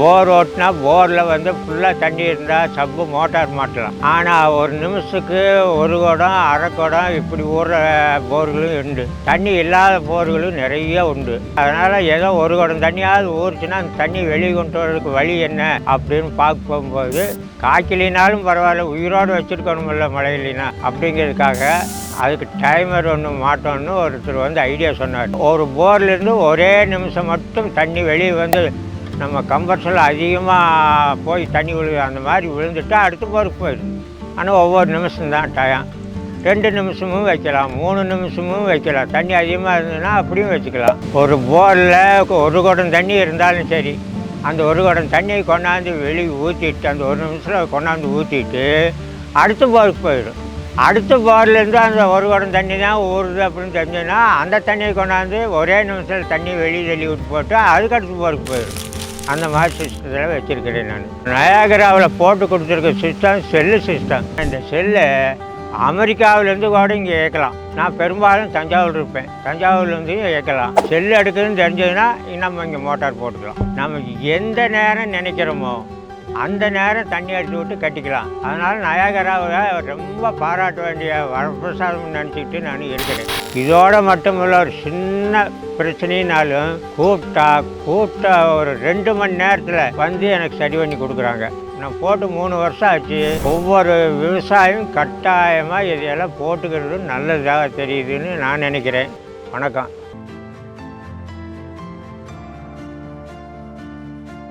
போர் ஓட்டினா போரில் வந்து ஃபுல்லாக தண்ணி இருந்தால் சப்பு மோட்டார் மாட்டலாம். ஆனால் ஒரு நிமிஷத்துக்கு ஒரு குடம் அரை குடம் இப்படி ஊறுற போர்களும் உண்டு. தண்ணி இல்லாத போர்களும் நிறைய உண்டு. அதனால் ஏதோ ஒரு குடம் தண்ணியாவது ஊறுச்சுன்னா அந்த தண்ணி வெளியே கொண்டு வரதுக்கு வழி என்ன அப்படின்னு பார்க்க போகும்போது காய்ச்சலினாலும் பரவாயில்ல உயிரோடு வச்சுருக்கணுமில்ல மழை அப்படிங்கிறதுக்காக அதுக்கு டைமர் ஒன்று மாட்டோம்னு ஒருத்தர் வந்து ஐடியா சொன்னார். ஒரு போர்லேருந்து ஒரே நிமிஷம் மட்டும் தண்ணி வெளியே வந்து நம்ம கம்பர்ஸில் அதிகமாக போய் தண்ணி விழு அந்த மாதிரி விழுந்துட்டா அடுத்த போருக்கு போயிடும். ஆனால் ஒவ்வொரு நிமிஷம் தான் டயம் ரெண்டு நிமிஷமும் வைக்கலாம் மூணு நிமிஷமும் வைக்கலாம். தண்ணி அதிகமாக இருந்ததுன்னா அப்படியும் வச்சுக்கலாம். ஒரு போரில் ஒரு குடம் தண்ணி இருந்தாலும் சரி அந்த ஒரு குடம் தண்ணியை கொண்டாந்து வெளியே ஊற்றிட்டு அந்த ஒரு நிமிஷத்தில் கொண்டாந்து ஊற்றிட்டு அடுத்த போருக்கு போயிடும். அடுத்த போர்லேருந்து அந்த ஒரு குடம் தண்ணி தான் ஊறுது அப்படின்னு தெரிஞ்சதுன்னா அந்த தண்ணியை கொண்டாந்து ஒரே நிமிஷத்தில் தண்ணி வெளியே தள்ளி விட்டு போட்டு அதுக்கு அடுத்த போருக்கு போயிடும். அந்த மாதிரி சிஸ்டத்தில் வச்சுருக்கிறேன் நான். நயாகராவில் போட்டு கொடுத்துருக்க சிஸ்டம் செல்லு சிஸ்டம் இந்த செல்லு அமெரிக்காவிலேருந்து கூட இங்கே இயக்கலாம் நான் பெரும்பாலும் தஞ்சாவூர் இருப்பேன். தஞ்சாவூர்லேருந்து இயக்கலாம் செல்லு எடுக்குதுன்னு தெரிஞ்சதுன்னா நம்ம இங்கே மோட்டார் போட்டுக்கலாம். நம்ம எந்த நேரம் நினைக்கிறோமோ அந்த நேரம் தண்ணி அடித்து விட்டு கட்டிக்கலாம். அதனால் நயாகராவை ரொம்ப பாராட்ட வேண்டிய வரப்பிரசாதம் நினச்சிக்கிட்டு நான் இருக்கிறேன். இதோட மட்டுமில்ல ஒரு சின்ன பிரச்சனைனாலும் கூப்பிட்டா கூப்பிட்டா ஒரு ரெண்டு மணி நேரத்தில் வந்து எனக்கு சரி பண்ணி கொடுக்குறாங்க. நான் போட்டு மூணு வருஷம் ஆச்சு. ஒவ்வொரு விவசாயம் கட்டாயமாக இதையெல்லாம் போட்டுக்கிறது நல்லதாக தெரியுதுன்னு நான் நினைக்கிறேன். வணக்கம்.